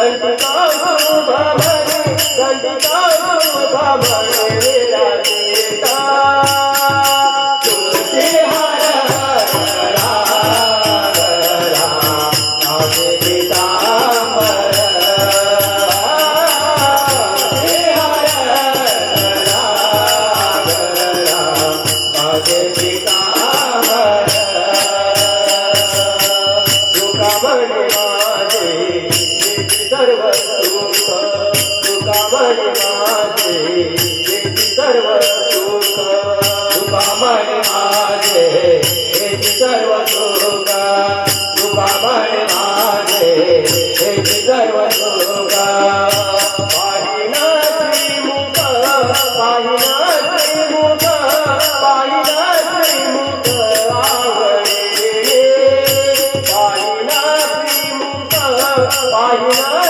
संता बाबा संता बाबा सर्व सुख तुकामण माझे हे सर्व सुख तुकामण माझे हे सर्व सुख पाहिना श्रीमुख पाहिना श्रीमुख पाहिना श्रीमुख आवडे पाहिना श्रीमुख पाहिना